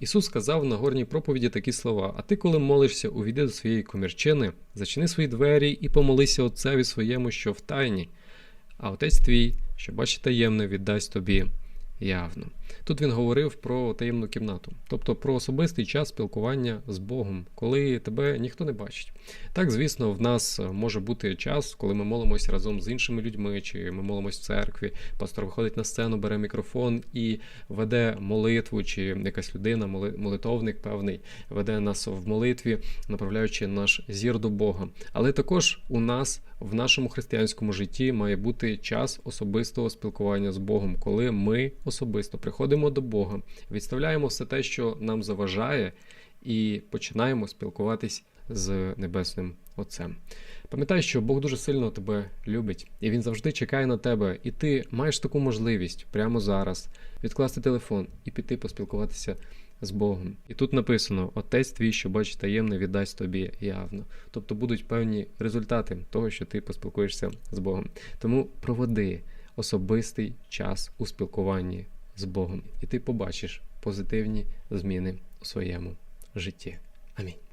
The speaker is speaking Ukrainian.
Ісус сказав на горній проповіді такі слова: А ти, коли молишся, увійди до своєї комірчини, зачини свої двері і помолися Отцеві своєму, що в тайні, а отець твій, що бачить таємне, віддасть тобі явно. Тут він говорив про таємну кімнату, тобто про особистий час спілкування з Богом, коли тебе ніхто не бачить. Так, звісно, в нас може бути час, коли ми молимося разом з іншими людьми, чи ми молимось в церкві. Пастор виходить на сцену, бере мікрофон і веде молитву, чи якась людина, молитовник певний, веде нас в молитві, направляючи наш зір до Бога. Але також у нас в нашому християнському житті має бути час особистого спілкування з Богом, коли ми особисто приходимо до Бога, відставляємо все те, що нам заважає, і починаємо спілкуватись з Небесним Отцем. Пам'ятай, що Бог дуже сильно тебе любить, і Він завжди чекає на тебе, і ти маєш таку можливість прямо зараз відкласти телефон і піти поспілкуватися з Богом. І тут написано: Отець твій, що бачить таємне, віддасть тобі явно. Тобто будуть певні результати того, що ти поспілкуєшся з Богом. Тому проводи особистий час у спілкуванні з Богом, і ти побачиш позитивні зміни у своєму житті. Амінь.